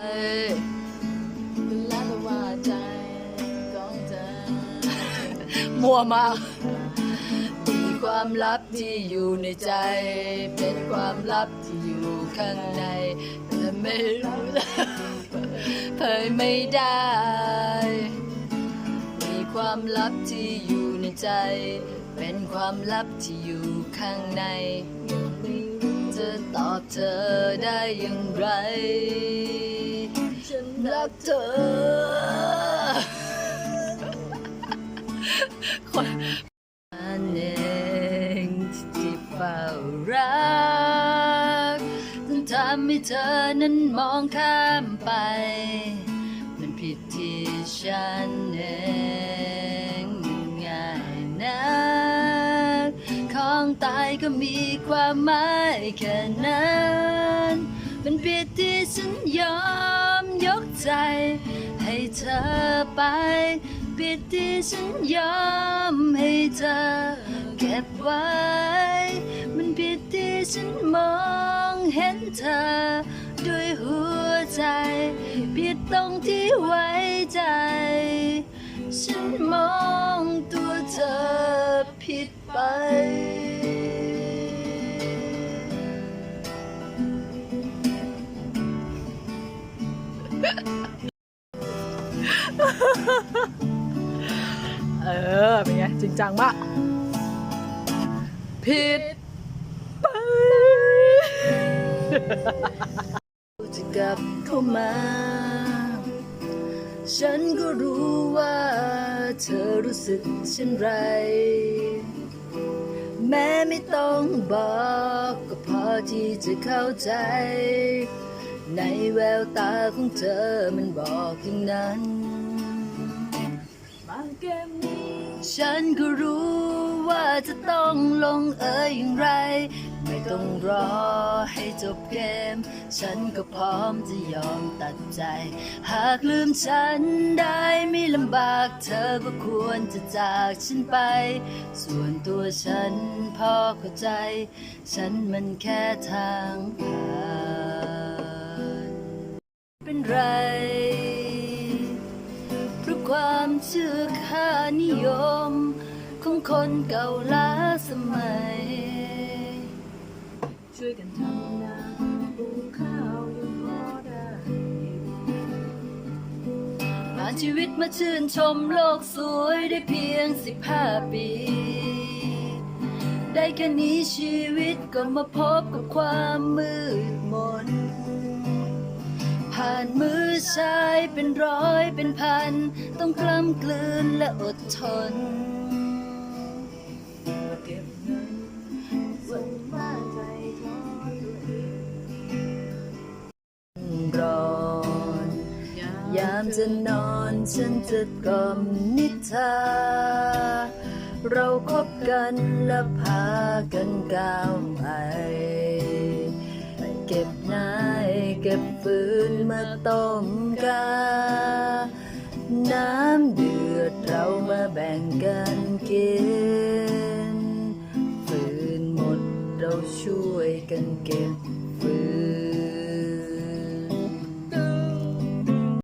เอ้ยแล้วแต่ว่าใจของเธอมัวมากมีความลับที่อยู่ในใจ เป็นความลับที่อยู่ข้างในแต่ไม่รู้เผยไม่ได้ มีความลับที่อยู่ในใจ เป็นความลับที่อยู่ข้างใน จะตอบเธอได้อย่างไร ฉันรักเธอ คนอันเองที่เฝ้ารักจนทำให้เธอนั้นมองข้ามไป มันผิดที่ฉันเอง ตายก็มีความหมายแค่นั้น เป็นผิดที่ฉันยอมยกใจ ให้เธอไปผิดที่ฉันยอมให้เธอเก็บไว้ มันผิดที่ฉันมองเห็นเธอ ด้วยหัวใจผิดตรงที่ไว้ใจ ฉันมองตัวเธอผิดไป เออ เป็นไง จริงจังมาก ผิดไปจะกลับเข้ามา ฉันก็รู้ว่าเธอรู้สึกเช่นไร แม้ไม่ต้องบอกก็พอที่จะเข้าใจ ในแววตาของเธอมันบอกอย่างนั้น เกมนี้ ฉันก็รู้ว่าจะต้องลงเอยอย่างไร ไม่ต้องรอให้จบเกม ฉันก็พร้อมจะยอมตัดใจ หากลืมฉันได้ไม่ลำบาก เธอก็ควรจะจากฉันไป ส่วนตัวฉันพอเข้าใจ ฉันมันแค่ทางผ่านเป็นไร เพราะความเชื่อ มของคนเก่าล้าสมัย ช่วยกันทำนาปลูกข้าวยังพอได้ผ่านชีวิตมาชื่นชมโลกสวยได้เพียงสิบห้าปี ได้แค่นี้ชีวิตก็มาพบกับความมืดมนผ่านมือชายเป็นร้อย เป็นพัน ต้องกล้ำกลืนและอดทนจท้อตัวเองร้อนยามจะนอนฉันจะกล่อมนิทา เราคบกันและพากันก้าวไปเก็บนายเก็บฟืนมาต้มกาน้ การเกินฟืนหมดเราช่วยกันเก็บฟืน